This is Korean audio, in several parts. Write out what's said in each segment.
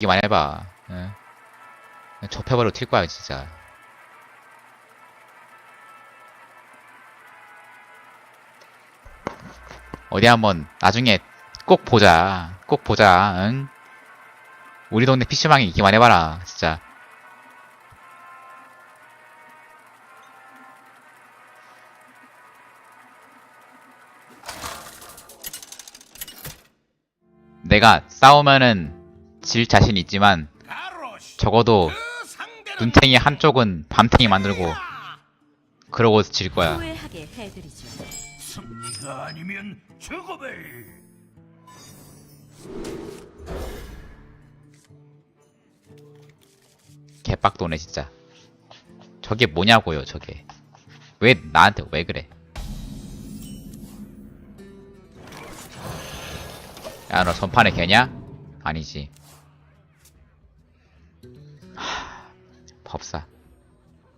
얘기만 해봐. 응? 접해버리고 튈 거야, 진짜. 어디 한번 나중에 꼭 보자. 꼭 보자. 응? 우리 동네 PC방에 있기만 해봐라. 진짜. 내가 싸우면은 질 자신 있지만 적어도 눈탱이 한쪽은 밤탱이 만들고 그러고 질 거야. 후회하게 해드리죠. 승리가 아니면 죽음을 개빡도네 진짜. 저게 뭐냐고요, 저게. 왜 나한테 왜 그래? 야, 너 전판에 개냐? 아니지. 법사.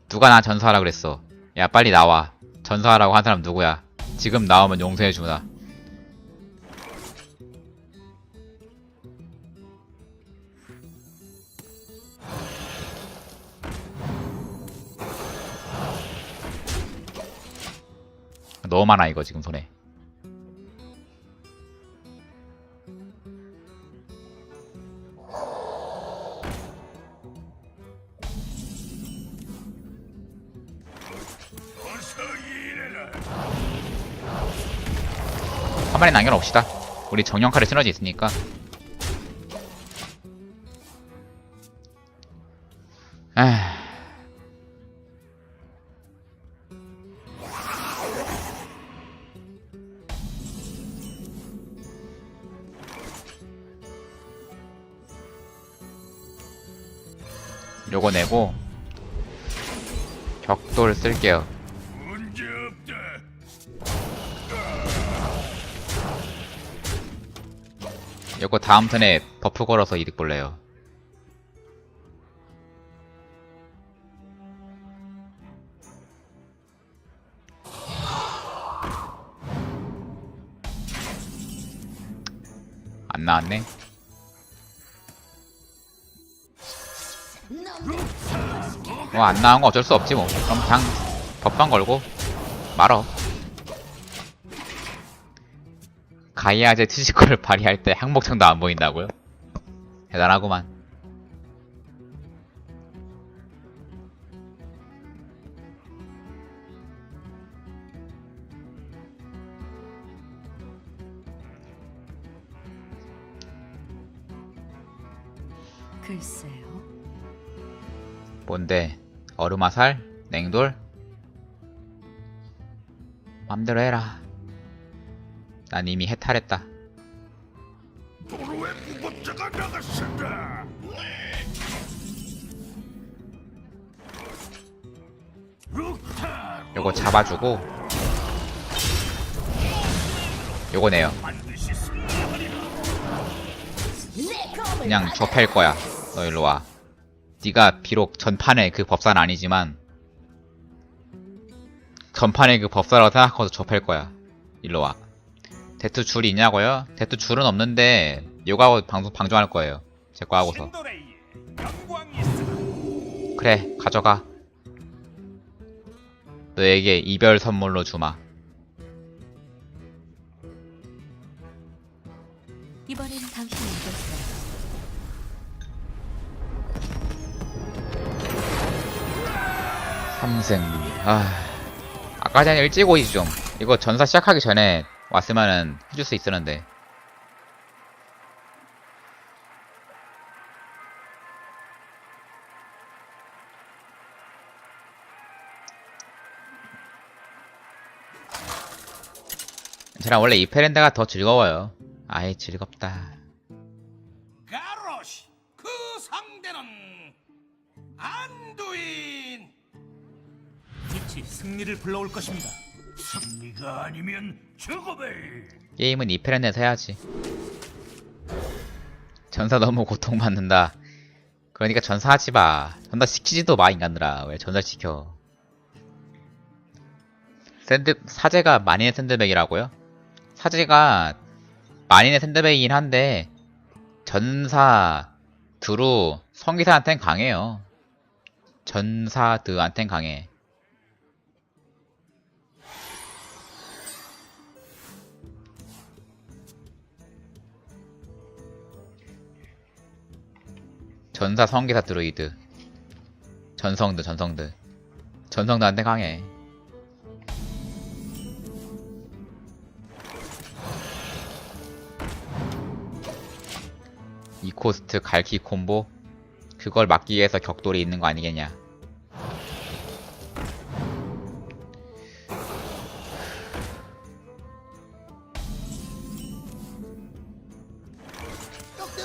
누가 나 전사하라 그랬어? 야, 빨리 나와. 전사하라고 한 사람 누구야? 지금 나오면 용서해주나. 너무 많아, 이거 지금 손에. 마리 남겨놓읍시다. 우리 정령칼에 시너지 있으니까. 아. 요거 내고 격돌 쓸게요. 다음 턴에 버프 걸어서 이득 볼래요. 안 나왔네. 뭐 안 나온 거 어쩔 수 없지 뭐. 그럼 그냥 법방 걸고 말어. 가이아제 트지컬을 발휘할 때 항목창도 안 보인다고요? 대단하구만. 글쎄요. 뭔데? 얼음화살? 냉돌? 맘대로 해라. 난 이미 해탈했다. 도로에 무법자가 나갔습니다 룩타 요거 잡아주고 요거 내요. 반드시 승리하리라 그냥 접할 거야. 너 일로 와. 네가 비록 전판의 그 법사는 아니지만 전판의 그 법사라고 생각하고 접할 거야. 일로 와. 대투 줄이 있냐고요? 대투 줄은 없는데 요가하고 방송 방송할 거예요. 제 거 하고서. 그래 가져가. 너에게 이별 선물로 주마. 이번엔 당신이 이겼어요. 삼승 아 아까 전에 일찍 오지 좀. 이거 전사 시작하기 전에 왔으면은 해줄 수 있었는데. 괜찮아 원래 이 페렌다가 더 즐거워요. 아예 즐겁다. 가로시 그 상대는 안두인 빛이 승리를 불러올 것입니다 승리가 아니면 죽음을 게임은 이 페렌에서 해야지. 전사 너무 고통받는다. 그러니까 전사하지 마. 전사 시키지도 마, 인간들아. 왜 전사 시켜? 샌드, 사제가 만인의 샌드백이라고요? 사제가 만인의 샌드백이긴 한데, 전사 드루 성기사한텐 강해요. 전사드한텐 강해. 전사 성기사 드루이드. 전성드 전성드. 전성드한테 강해. 이코스트 갈키 콤보 그걸 막기 위해서 격돌이 있는 거 아니겠냐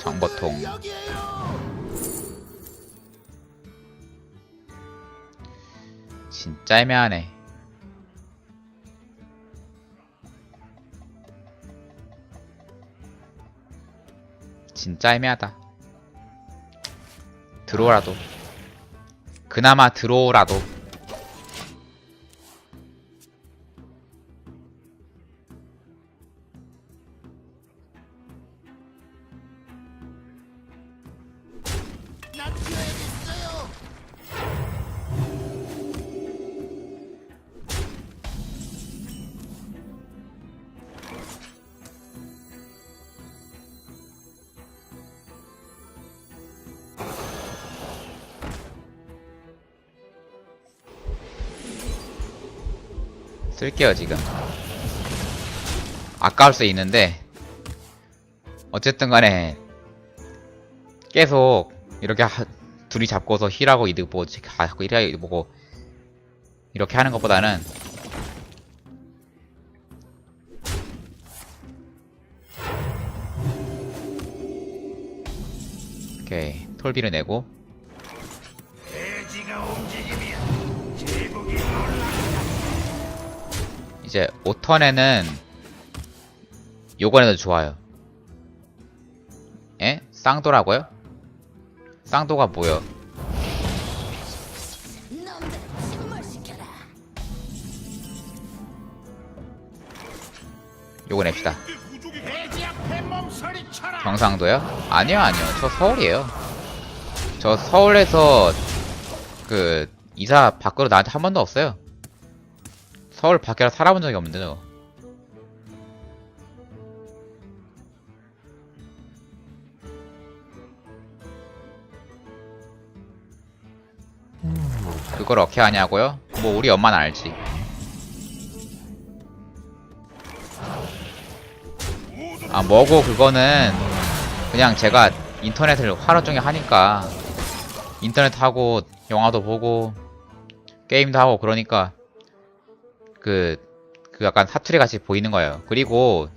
정보통 진짜 애매하네. 진짜 애매하다. 들어오라도. 그나마 들어오라도 쓸게요 지금. 아까울 수 있는데 어쨌든 간에 계속 이렇게 하- 둘이 잡고서 힐하고 이득 보고 가고 힐하고 이득 보고 이렇게 하는 것보다는 오케이 톨비를 내고 이제 5턴에는 요번에도 좋아요. 에? 쌍도라고요? 쌍도가 뭐요? 요거 냅시다. 경상도요? 아니요, 아니요. 저 서울이에요. 저 서울에서 그 이사 밖으로 나한테 한 번도 없어요. 서울 밖에 살아본 적이 없는데 저. 그걸 어떻게 하냐고요? 뭐 우리 엄마는 알지. 아 뭐고 그거는 그냥 제가 인터넷을 하루 종일 하니까 인터넷 하고 영화도 보고 게임도 하고 그러니까 그, 그 약간 사투리 같이 보이는 거예요. 그리고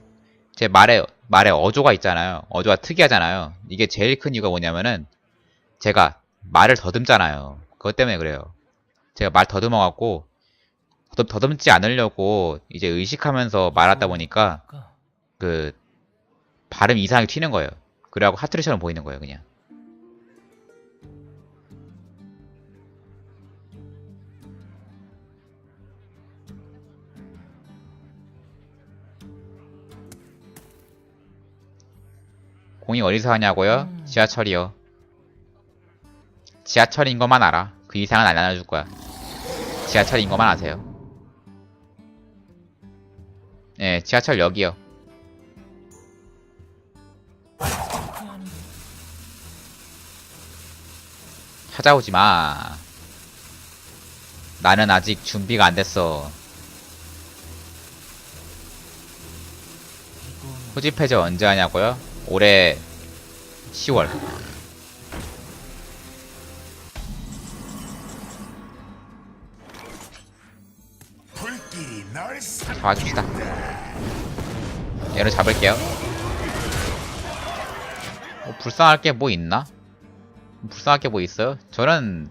제 말에 말에 어조가 있잖아요. 어조가 특이하잖아요. 이게 제일 큰 이유가 뭐냐면은 제가 말을 더듬잖아요. 그것 때문에 그래요. 제가 말 더듬어갖고 더듬, 더듬지 않으려고 이제 의식하면서 말하다 보니까 그 발음 이상하게 튀는 거예요. 그래갖고 하트리처럼 보이는 거예요, 그냥. 공이 어디서 하냐고요? 지하철이요. 지하철인 것만 알아. 그 이상은 안 알려줄 거야. 지하철인 것만 아세요. 네, 지하철 역이요. 찾아오지 마. 나는 아직 준비가 안 됐어. 후집 해제 언제 하냐고요? 올해 10월. 불길이 널 사. 잡아줍시다. 얘를 잡을게요. 뭐 불쌍할 게 뭐 있나? 불쌍할 게 뭐 있어요? 저는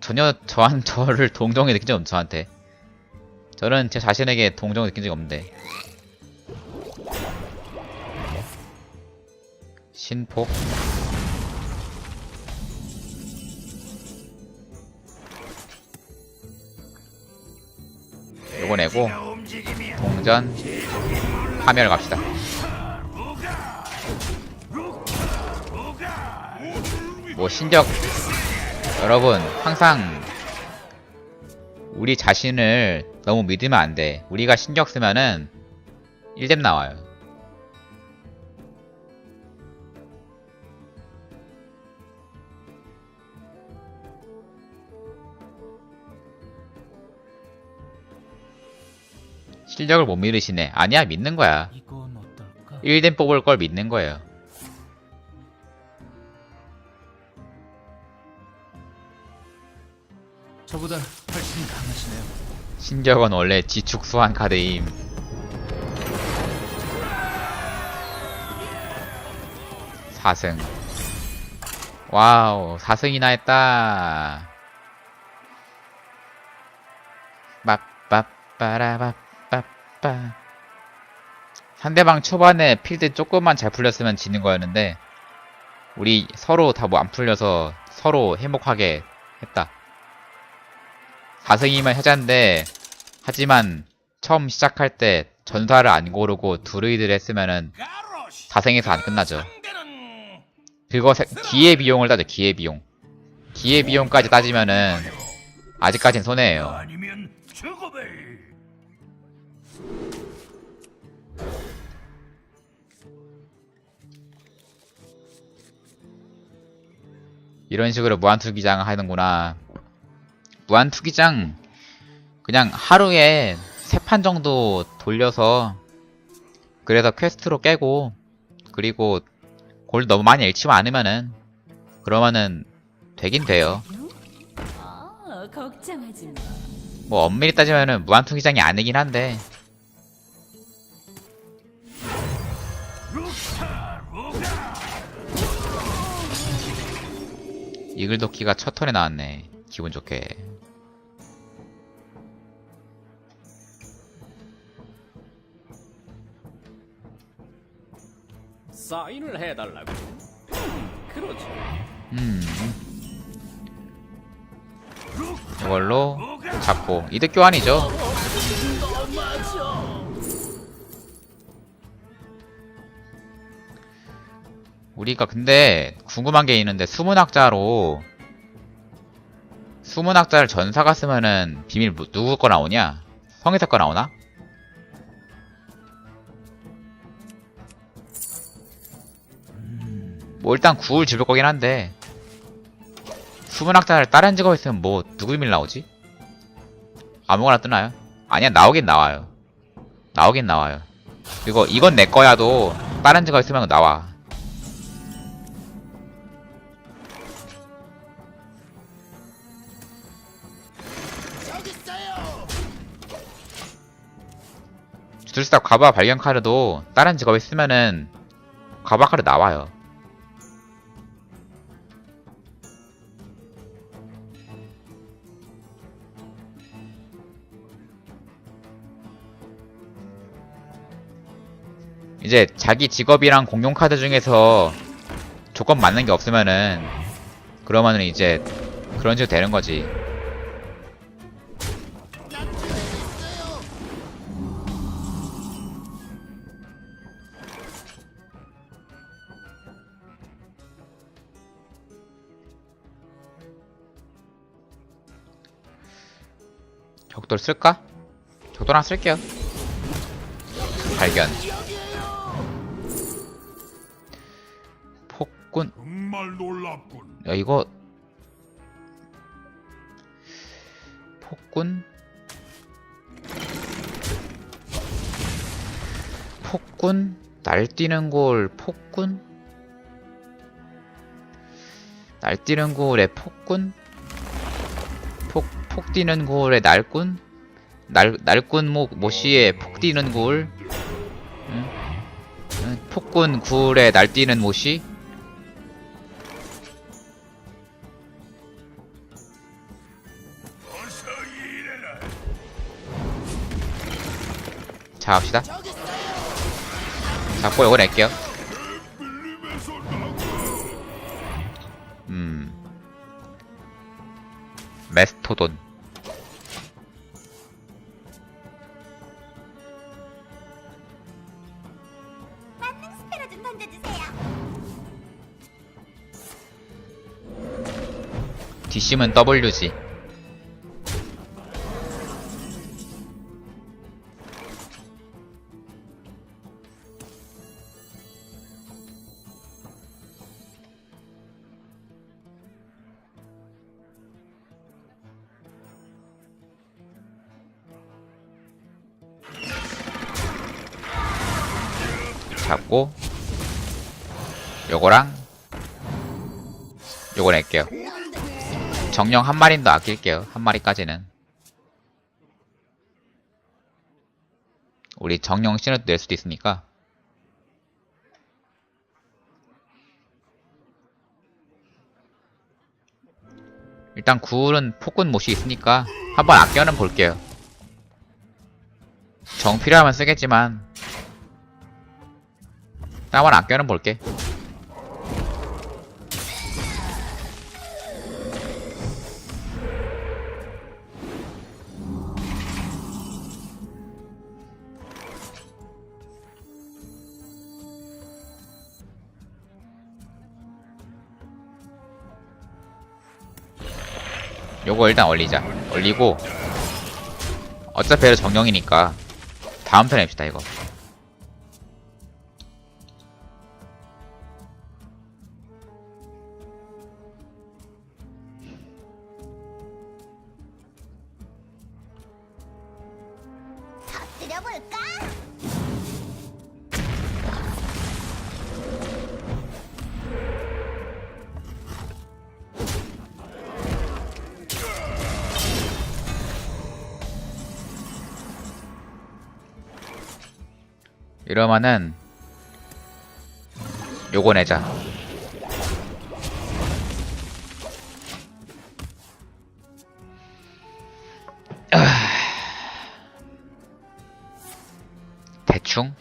전혀 저한 저를 동정이 느낀 적 없죠 저한테. 저는 제 자신에게 동정을 느낀 적이 없는데. 신폭 요거 내고 동전 파멸 갑시다. 뭐 신적 여러분 항상 우리 자신을 너무 믿으면 안 돼. 우리가 신경 쓰면은 1뎀 나와요. 실력을 못 믿으시네. 아니야, 믿는 거야. 이건 어떨까? 1뎀 뽑을 걸 믿는 거예요. 저보다 훨씬 강하시네요. 신적은 원래 지축수한 카드임. 사승 와우, 4승이나 했다. 빠 빠 빠라빠 빠빠. 상대방 초반에 필드 조금만 잘 풀렸으면 지는 거였는데, 우리 서로 다 뭐 안 풀려서 서로 행복하게 했다. 4승이면 해자인데 하지만 처음 시작할 때 전사를 안 고르고 드루이드를 했으면은 가로시 4승에서 안 끝나죠. 그거 세- 기회 비용을 따져 기회 비용. 기회 비용까지 따지면은 아직까진 손해예요. 이런 식으로 무한투기장 하는구나. 무한투기장 그냥 하루에 세 판 정도 돌려서 그래서 퀘스트로 깨고 그리고 골 너무 많이 잃지만 않으면은 그러면은 되긴 돼요. 어. 뭐 엄밀히 따지면은 무한투기장이 아니긴 한데 이글도끼가 첫 턴에 나왔네. 기분 좋게. 사인을 해달라고. 그렇죠. 음. 이걸로 잡고 이득 교환이죠. 우리가 근데 궁금한 게 있는데 수문학자로 수문학자를 전사가 쓰면은 비밀 뭐- 누구 거 나오냐? 성의사 거 나오나? 뭐 일단 구울 집을 거긴 한데 수문학자를 다른 직업 있으면 뭐 누구 비밀 나오지? 아무거나 뜨나요? 아니야 나오긴 나와요 나오긴 나와요 그리고 이건 내 거야도 다른 직업 있으면 나와 주술사 과바 발견 카드도 다른 직업에 쓰면은 과바 카드 나와요 이제 자기 직업이랑 공용 카드 중에서 조건 맞는 게 없으면은 그러면은 이제 그런 식으로 되는 거지. 격돌 쓸까? 하나 쓸게요. 발견. 폭군. 야 이거 폭군 폭군 날뛰는 골 폭군 날뛰는 골에 폭군 폭 폭뛰는 골에 날꾼? 날 날꾼 모 모시에 폭뛰는 골 응? 응, 폭군 굴에 날뛰는 일해라 자 갑시다. 잡고 요거 낼게요 스토돈 만능 스페러 좀 던져주세요. 뒷심은 잡고 요거랑 요거 낼게요. 정령 한 마리는 더 아낄게요. 한 마리까지는. 우리 정령 신호도 낼 수도 있으니까. 일단 굴은 폭군 못이 있으니까 한번 아껴는 볼게요. 정 필요하면 쓰겠지만 한번 아껴는 볼게. 요거 일단 올리자. 올리고 어차피 정령이니까 다음 턴에 합시다 이거. 이러면은 요거 내자. 아. 대충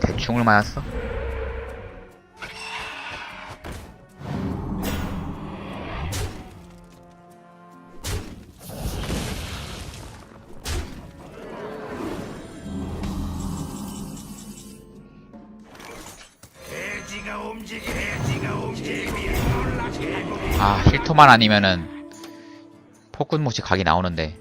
대충을 맞았어? 아 힐토만 아니면은 폭군 모시 각이 나오는데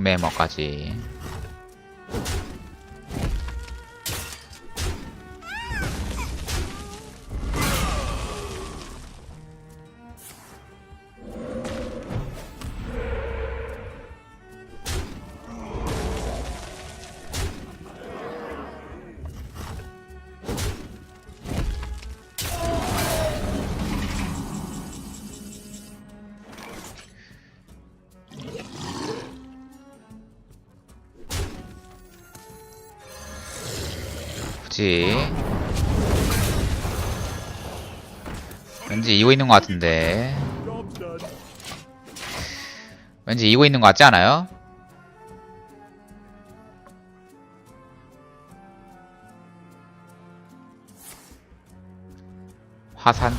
두메머까지 굳이 왠지 이고 있는 것 같은데. 왠지 이고 있는 것 같지 않아요? 화산.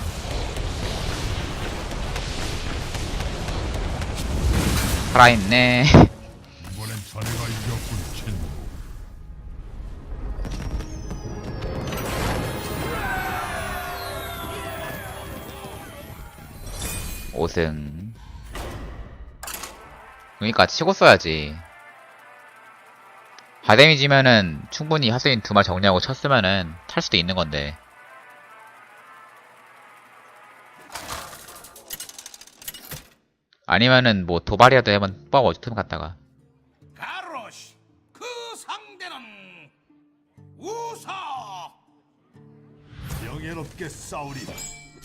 살아있네 오승 그러니까 치고 써야지. 하데미지면은 충분히 하스인 두 말 정리하고 쳤으면은 탈 수도 있는 건데. 아니면은 뭐 도발이라도 해본 뻑 어디든 갔다가. 가로시 그 상대는 우사 명예롭게 싸우리라.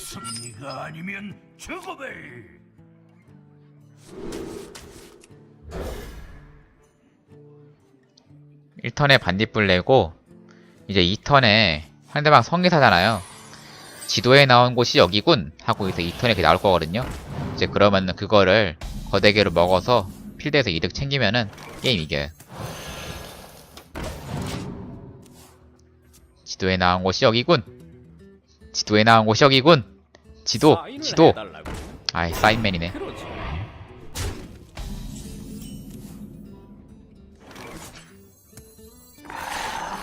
승리가 아니면 죽음을 일턴에 반딧불 내고 이제 2턴에 상대방 성기사잖아요. 지도에 나온 곳이 여기군 하고 이제 2턴에 그게 나올 거거든요. 이제 그러면은 그거를 거대개로 먹어서 필드에서 이득 챙기면은 게임 이겨요. 지도에 나온 곳이 여기군. 지도에 나온 곳이 여기군. 지도, 지도. 아이 사인맨이네.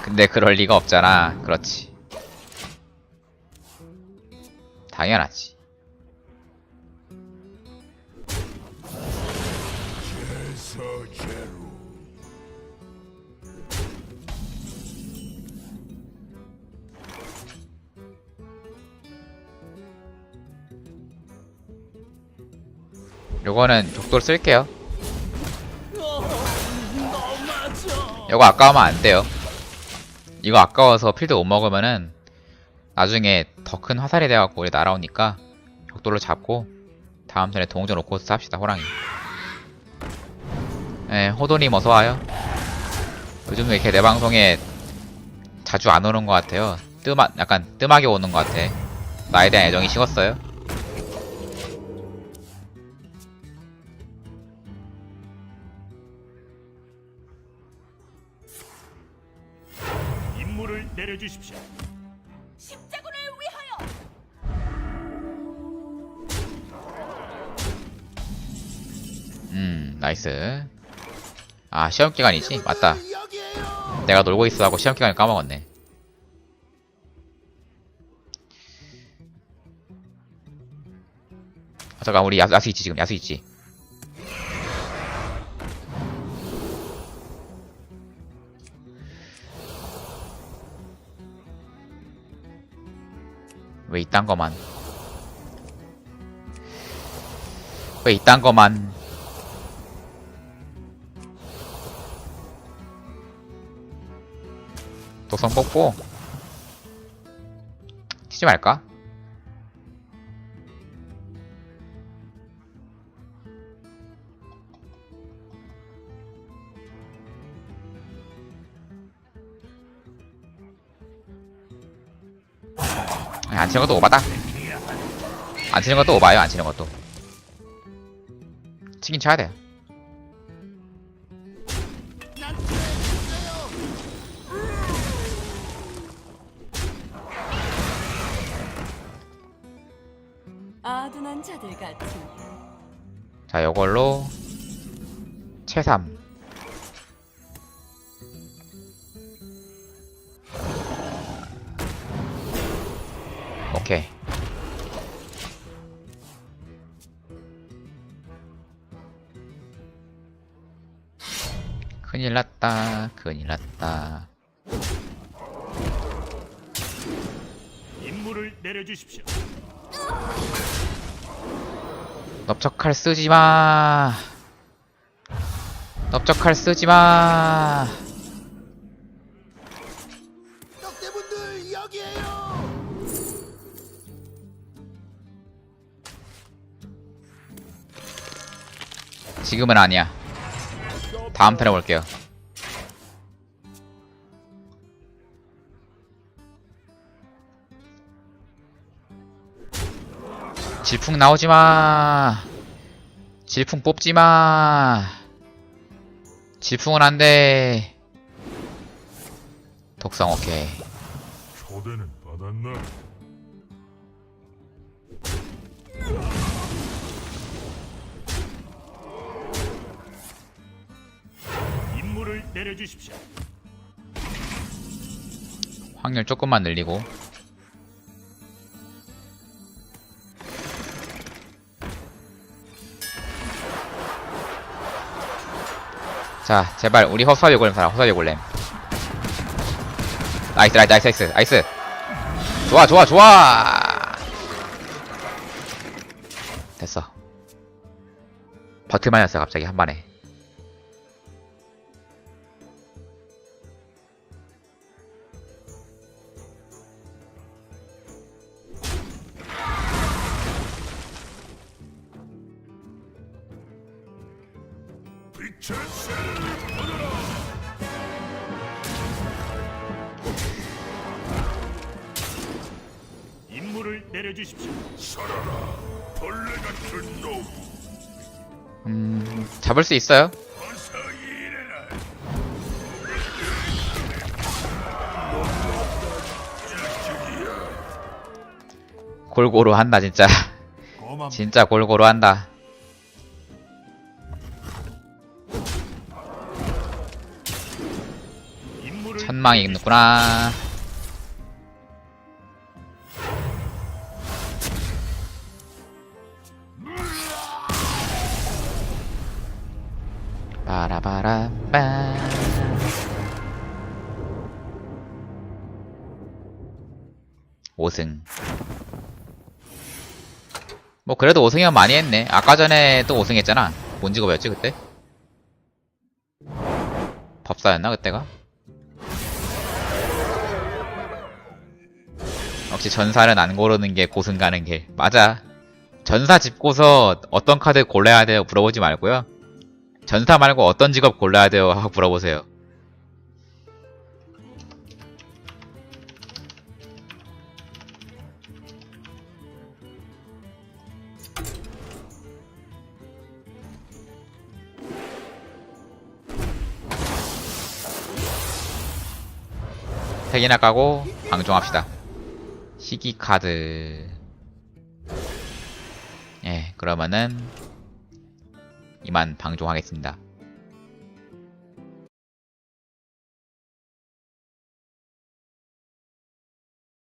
근데 그럴 리가 없잖아. 그렇지. 당연하지. 요거는 족도를 쓸게요. 요거 아까우면 안 돼요. 이거 아까워서 필드 못 먹으면은 나중에 더 큰 화살이 돼갖고 우리 날아오니까 벽돌로 잡고 다음 턴에 동전 놓고 쌉시다 호랑이. 예, 호도님 어서와요. 요즘 왜 이렇게 내 방송에 자주 안 오는 것 같아요. 뜸하, 약간 뜸하게 오는 것 같아. 나에 대한 애정이 식었어요. 임무를 내려주십시오. 십자군을 위하여. 음, 나이스. 아, 시험 기간이지? 맞다. 내가 놀고 있어 하고 시험 기간을 까먹었네. 아, 잠깐, 우리 야수, 야수 있지, 지금. 야수 있지. 왜 이딴 거만. 왜 이딴 거만. 도성 뽑고 튀지 말까? 안 치는 것도 오바다. 안 치는 것도 오바요 안 치는 것도. 치긴 쳐야 돼. 자, 요걸로 채삼. 큰일 났다. 큰일 났다. 임무를 내려주십시오. 넓적칼 쓰지 마. 넓적칼 쓰지 마. 떡대분들 여기에요. 지금은 아니야. 다음 턴에 볼게요. 질풍 나오지 마. 질풍 뽑지 마. 질풍은 안 돼. 독성 오케이. 초대는 받았나? 내려주십시오. 확률 조금만 늘리고. 자, 제발 우리 허수아비 골렘 사람, 허수아비 골렘. 나이스, 나이스, 나이스, 나이스, 나이스. 좋아, 좋아, 좋아. 됐어. 버틸만 했어요 갑자기 한 번에 음 잡을 수 있어요. 골고루 한다 진짜. 진짜 골고루 한다 천망이. 있구나 5승. 뭐 그래도 5승이면 많이 했네. 아까 전에 또 5승 했잖아. 뭔 직업이었지 그때? 법사였나 그때가? 역시 전사는 안 고르는 게 고승 가는 길 맞아. 전사 짚고서 어떤 카드 골라야 돼요 물어보지 말고요. 전사 말고 어떤 직업 골라야 돼요 하고 물어보세요. 세 개나 까고 방종합시다. 시기 카드. 예, 그러면은 이만 방종하겠습니다.